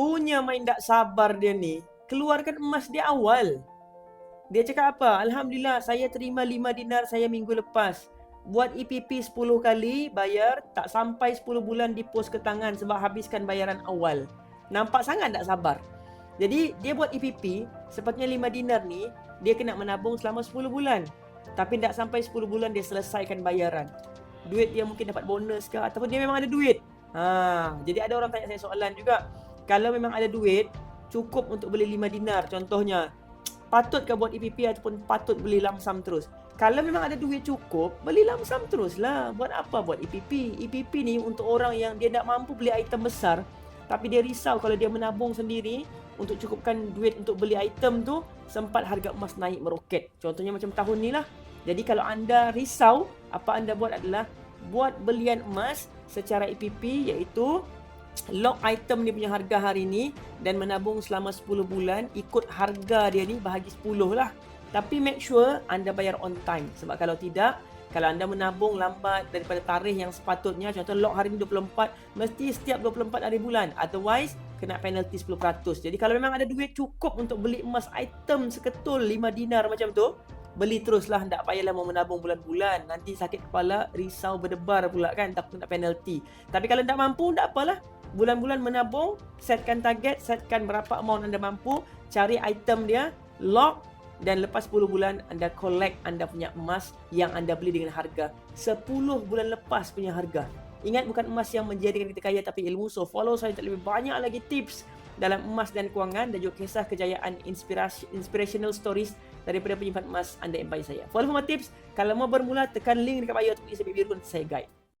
punya main tak sabar dia ni, keluarkan emas dia awal. Dia cakap apa? Alhamdulillah saya terima 5 dinar saya minggu lepas. Buat EPP 10 kali, bayar, tak sampai 10 bulan di pos ke tangan sebab habiskan bayaran awal. Nampak sangat tak sabar. Jadi dia buat EPP, sepatutnya 5 dinar ni, dia kena menabung selama 10 bulan. Tapi tak sampai 10 bulan dia selesaikan bayaran. Duit dia mungkin dapat bonus ke ataupun dia memang ada duit. Ha, jadi ada orang tanya saya soalan juga. Kalau memang ada duit, cukup untuk beli 5 dinar contohnya. Patut ke buat EPP ataupun patut beli lamsam terus? Kalau memang ada duit cukup, beli lamsam terus lah. Buat apa buat EPP? EPP ni untuk orang yang dia tak mampu beli item besar, tapi dia risau kalau dia menabung sendiri untuk cukupkan duit untuk beli item tu, sempat harga emas naik meroket. Contohnya macam tahun ni lah. Jadi kalau anda risau, apa anda buat adalah buat belian emas secara EPP iaitu lock item dia punya harga hari ni dan menabung selama 10 bulan ikut harga dia ni bahagi 10 lah. Tapi make sure anda bayar on time. Sebab kalau tidak kalau anda menabung lambat daripada tarikh yang sepatutnya contoh lock hari ni 24 mesti setiap 24 hari bulan. Otherwise kena penalty 10%. Jadi kalau memang ada duit cukup untuk beli emas item seketul 5 dinar macam tu beli teruslah. Tak payahlah mau menabung bulan-bulan. Nanti sakit kepala risau berdebar pula kan. Takut nak penalty tapi kalau tak mampu tak apalah bulan-bulan menabung, setkan target, setkan berapa amount anda mampu, cari item dia, lock dan lepas 10 bulan anda collect anda punya emas yang anda beli dengan harga 10 bulan lepas punya harga. Ingat bukan emas yang menjadikan kita kaya tapi ilmu. So follow saya untuk lebih banyak lagi tips dalam emas dan kewangan dan juga kisah kejayaan inspirasi inspirational stories daripada penyimpan emas anda empire saya. Follow more tips. Kalau mau bermula tekan link dekat bio untuk bisa biru saya guide.